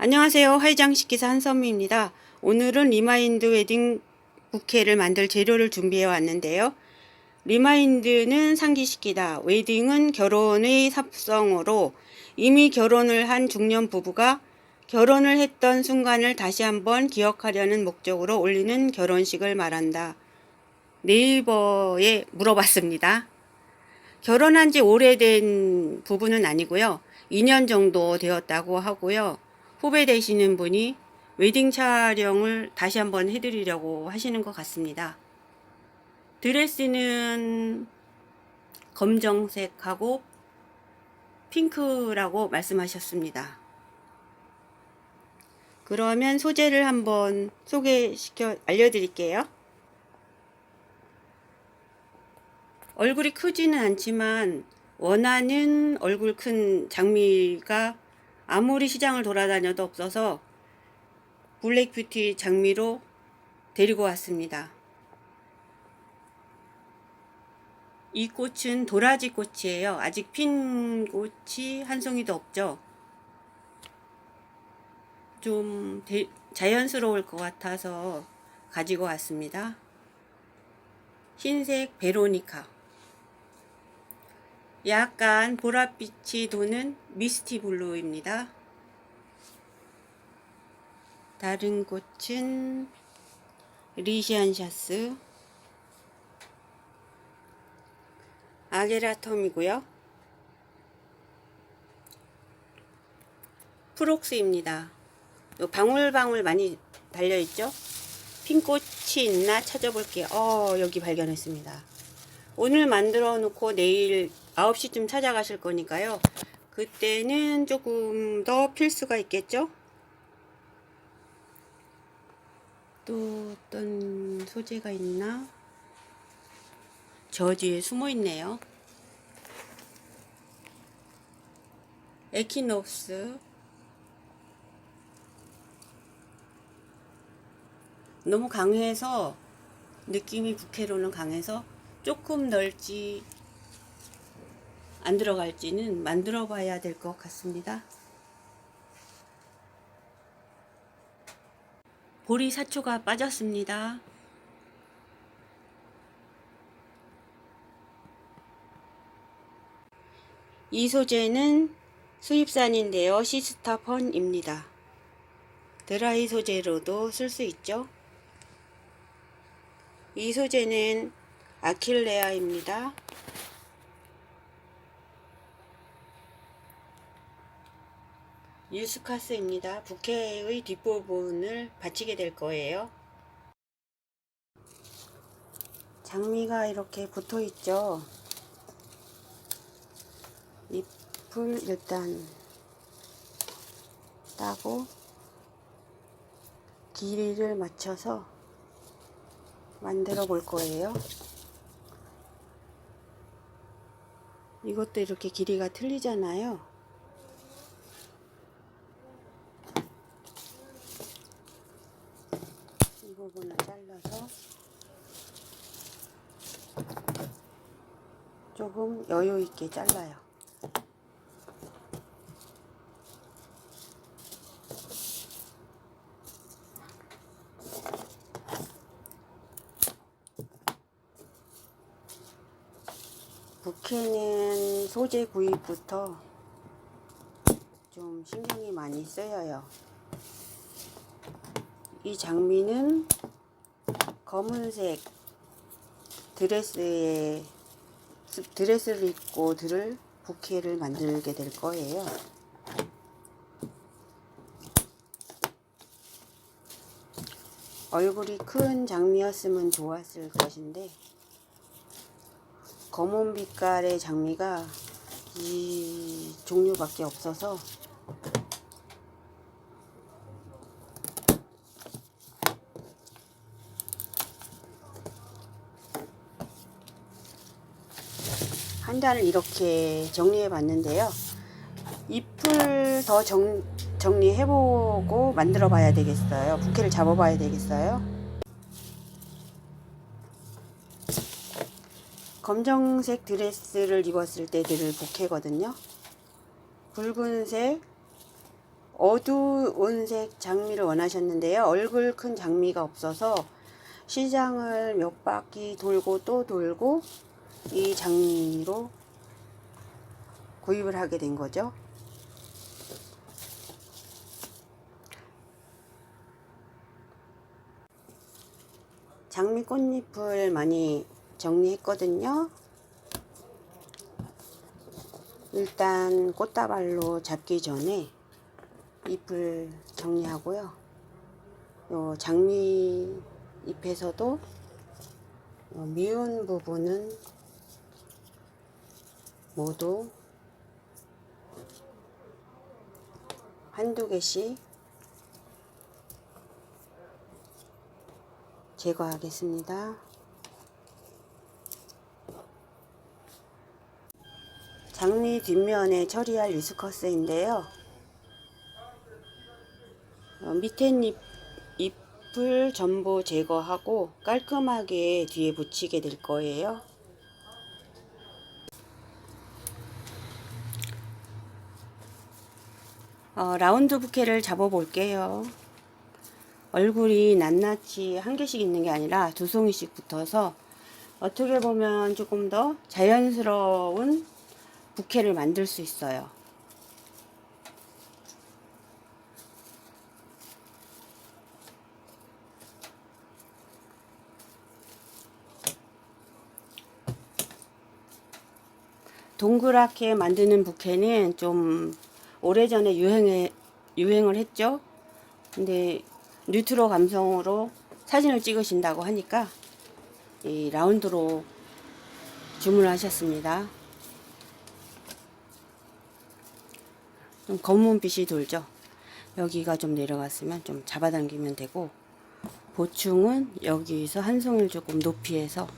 안녕하세요. 화이장식 기사 한선미입니다. 오늘은 리마인드 웨딩 부케를 만들 재료를 준비해 왔는데요. 리마인드는 상기시키다, 웨딩은 결혼의 삽성어로 이미 결혼을 한 중년 부부가 결혼을 했던 순간을 다시 한번 기억하려는 목적으로 올리는 결혼식을 말한다. 네이버에 물어봤습니다. 결혼한 지 오래된 부부는 아니고요. 2년 정도 되었다고 하고요. 후배 되시는 분이 웨딩 촬영을 다시 한번 해드리려고 하시는 것 같습니다. 드레스는 검정색하고 핑크라고 말씀하셨습니다. 그러면 소재를 한번 소개시켜 알려드릴게요. 얼굴이 크지는 않지만 원하는 얼굴 큰 장미가 아무리 시장을 돌아다녀도 없어서 블랙 뷰티 장미로 데리고 왔습니다. 이 꽃은 도라지 꽃이에요. 아직 핀 꽃이 한 송이도 없죠. 좀 대- 자연스러울 것 같아서 가지고 왔습니다. 흰색 베로니카. 약간 보랏빛이 도는 미스티 블루입니다. 다른 꽃은 리시안 샤스, 아게라텀이고요. 프록스입니다. 요 방울방울 많이 달려있죠? 핀꽃이 있나 찾아볼게요. 어, 여기 발견했습니다. 오늘 만들어 놓고 내일 9시쯤 찾아가실 거니까요. 그때는 조금 더 필 수가 있겠죠? 또 어떤 소재가 있나? 저 뒤에 숨어 있네요. 에키노프스. 너무 강해서 느낌이 부케로는 강해서 조금 넓지 안 들어갈지는 만들어 봐야 될 것 같습니다. 보리 사초가 빠졌습니다. 이 소재는 수입산인데요. 시스타펀입니다. 드라이 소재로도 쓸 수 있죠. 이 소재는 아킬레아입니다. 유스카스입니다. 부케의 뒷부분을 받치게 될 거예요. 장미가 이렇게 붙어 있죠. 잎을 일단 따고 길이를 맞춰서 만들어 볼 거예요. 이것도 이렇게 길이가 틀리잖아요. 이 부분을 잘라서 조금 여유 있게 잘라요. 부케는 소재 구입부터 좀 신경이 많이 쓰여요. 이 장미는 검은색 드레스에 드레스를 입고 들을 부케를 만들게 될 거예요. 얼굴이 큰 장미였으면 좋았을 것인데 검은 빛깔의 장미가 이 종류밖에 없어서 한 단을 이렇게 정리해 봤는데요. 잎을 더 정, 정리해보고 만들어 봐야 되겠어요. 부케를 잡아 봐야 되겠어요. 검정색 드레스를 입었을 때 들을 부케거든요. 붉은색 어두운 색 장미를 원하셨는데요. 얼굴 큰 장미가 없어서 시장을 몇 바퀴 돌고 또 돌고 이 장미로 구입을 하게 된 거죠. 장미 꽃잎을 많이 정리했거든요. 일단 꽃다발로 잡기 전에 잎을 정리하고요. 요 장미 잎에서도 요 미운 부분은 모두 한두 개씩 제거하겠습니다. 장미 뒷면에 처리할 리스커스인데요. 어, 밑에 잎, 잎을 전부 제거하고 깔끔하게 뒤에 붙이게 될 거예요. 어, 라운드 부케를 잡아 볼게요. 얼굴이 낱낱이 한 개씩 있는 게 아니라 두 송이씩 붙어서 어떻게 보면 조금 더 자연스러운 부케를 만들 수 있어요. 동그랗게 만드는 부케는 좀 오래전에 유행해, 유행을 했죠. 근데 뉴트로 감성으로 사진을 찍으신다고 하니까 이 라운드로 주문하셨습니다. 좀 검은 빛이 돌죠. 여기가 좀 내려갔으면 좀 잡아당기면 되고 보충은 여기서 한 송이를 조금 높이 해서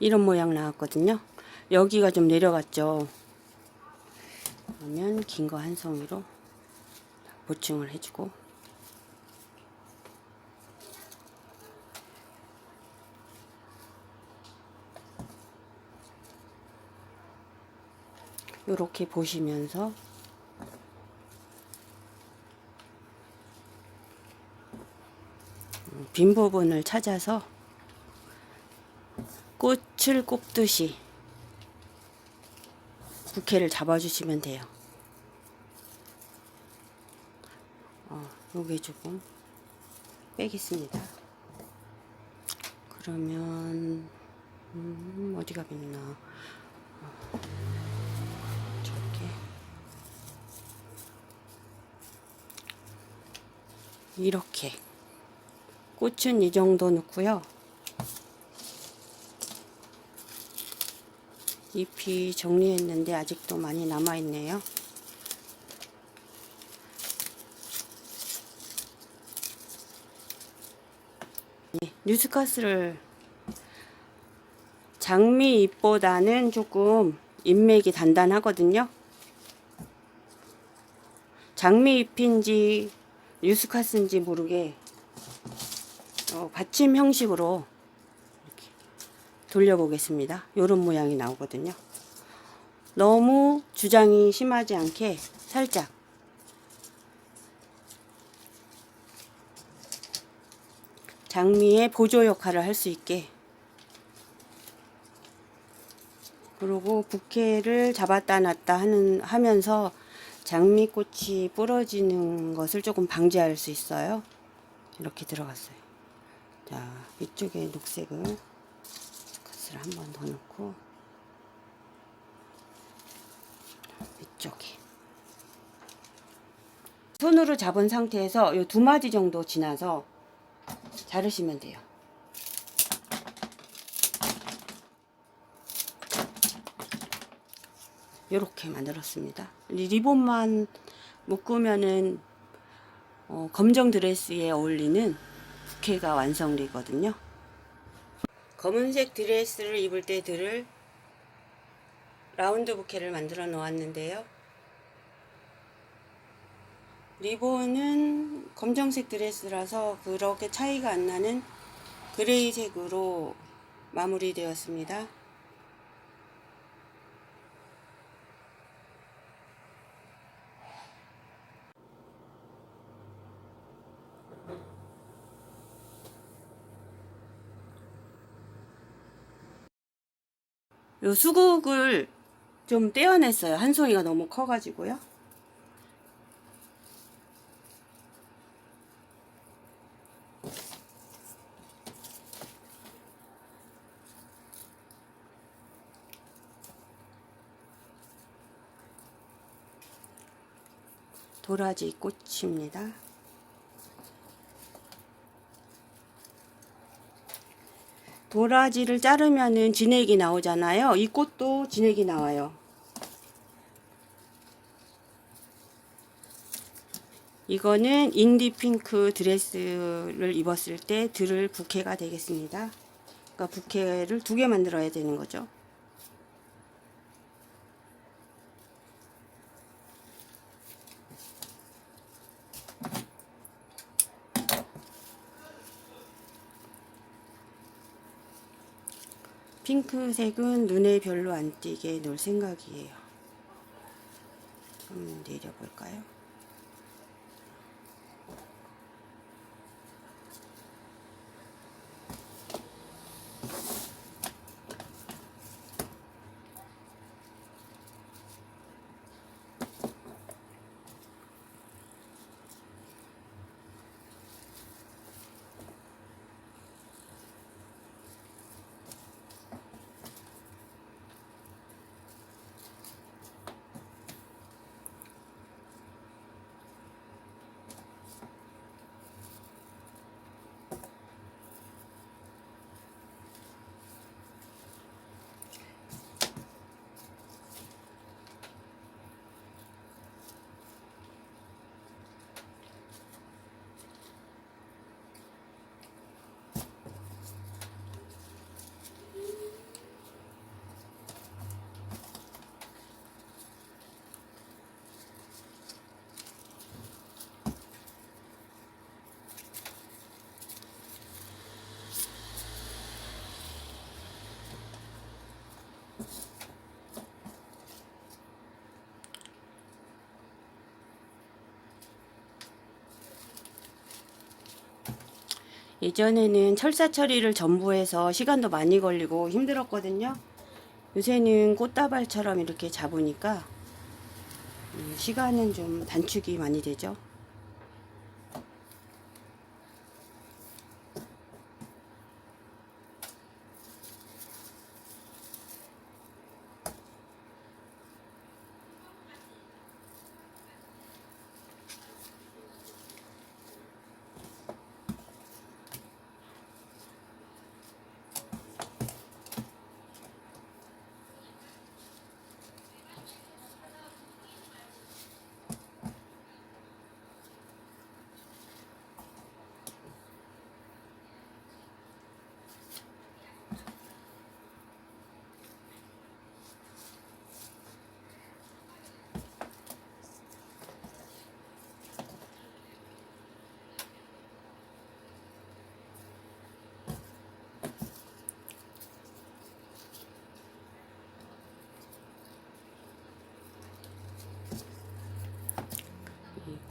이런 모양 나왔거든요. 여기가 좀 내려갔죠. 그러면 긴 거 한 송이로 보충을 해주고 이렇게 보시면서 음, 빈 부분을 찾아서 꽃을 꼽듯이 부케를 잡아주시면 돼요. 어, 요게 조금 빼겠습니다. 그러면 음, 어디가 빗나? 어, 저렇게 이렇게 꽃은 이 정도 넣고요. 잎이 정리했는데 아직도 많이 남아 있네요. 네, 뉴스카스를 장미 잎보다는 조금 잎맥이 단단하거든요. 장미 잎인지 뉴스카스인지 모르게 어, 받침 형식으로 돌려보겠습니다. 이런 모양이 나오거든요. 너무 주장이 심하지 않게 살짝 장미의 보조 역할을 할 수 있게 그리고 부케를 잡았다 놨다 하는 하면서 장미꽃이 부러지는 것을 조금 방지할 수 있어요. 이렇게 들어갔어요. 자, 이쪽에 녹색을 컷을 한 번 더 넣고 이쪽에 손으로 잡은 상태에서 이 두 마디 정도 지나서 자르시면 돼요. 이렇게 만들었습니다. 리- 리본만 묶으면은 어, 검정 드레스에 어울리는 부케가 완성되거든요. 검은색 드레스를 입을 때 들을 라운드 부케를 만들어 놓았는데요. 리본은 검정색 드레스라서 그렇게 차이가 안 나는 그레이색으로 마무리되었습니다. 요 수국을 좀 떼어냈어요. 한 송이가 너무 커가지고요. 도라지 꽃입니다. 도라지를 자르면은 진액이 나오잖아요. 이 꽃도 진액이 나와요. 이거는 인디 핑크 드레스를 입었을 때 들을 부케가 되겠습니다. 그러니까 부케를 두 개 만들어야 되는 거죠. 핑크 색은 눈에 별로 안 띄게 놓을 생각이에요. 좀 내려볼까요? 예전에는 철사 처리를 전부 해서 시간도 많이 걸리고 힘들었거든요. 요새는 꽃다발처럼 이렇게 잡으니까 음, 시간은 좀 단축이 많이 되죠.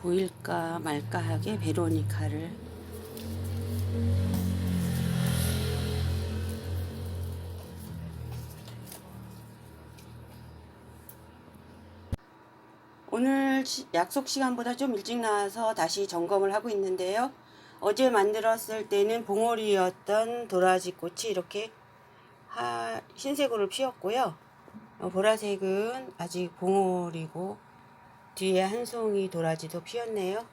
보일까 말까 하게 베로니카를 오늘 시- 약속 시간보다 좀 일찍 나와서 다시 점검을 하고 있는데요. 어제 만들었을 때는 봉오리였던 도라지 꽃이 이렇게 하, 흰색으로 피었고요. 어, 보라색은 아직 봉오리고 뒤에 한 송이 도라지도 피었네요.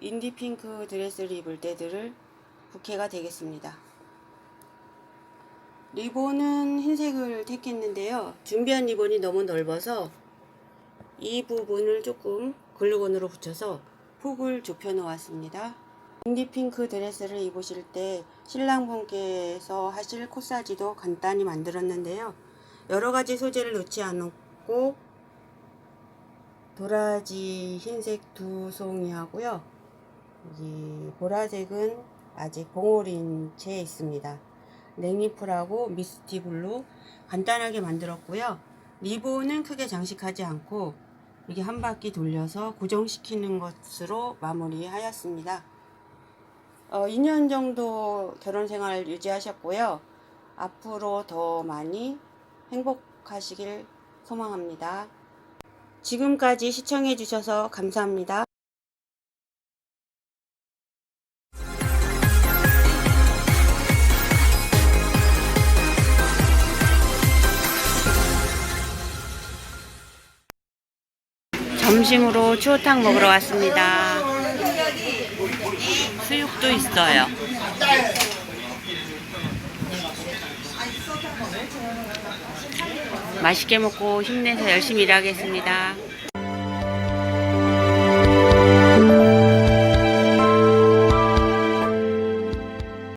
인디핑크 드레스를 입을 때들을 부케가 되겠습니다. 리본은 흰색을 택했는데요. 준비한 리본이 너무 넓어서 이 부분을 조금 글루건으로 붙여서 폭을 좁혀 놓았습니다. 인디핑크 드레스를 입으실 때 신랑분께서 하실 코사지도 간단히 만들었는데요. 여러 가지 소재를 넣지 않았고 도라지 흰색 두 송이 하고요. 이 보라색은 아직 봉오린 채 있습니다. 냉이풀하고 미스티 블루 간단하게 만들었고요. 리본은 크게 장식하지 않고 이게 한 바퀴 돌려서 고정시키는 것으로 마무리하였습니다. 어, 2년 정도 결혼 생활 유지하셨고요. 앞으로 더 많이 행복하시길 소망합니다. 지금까지 시청해주셔서 감사합니다. 점심으로 추어탕 먹으러 왔습니다. 수육도 있어요. 맛있게 먹고 힘내서 열심히 일하겠습니다.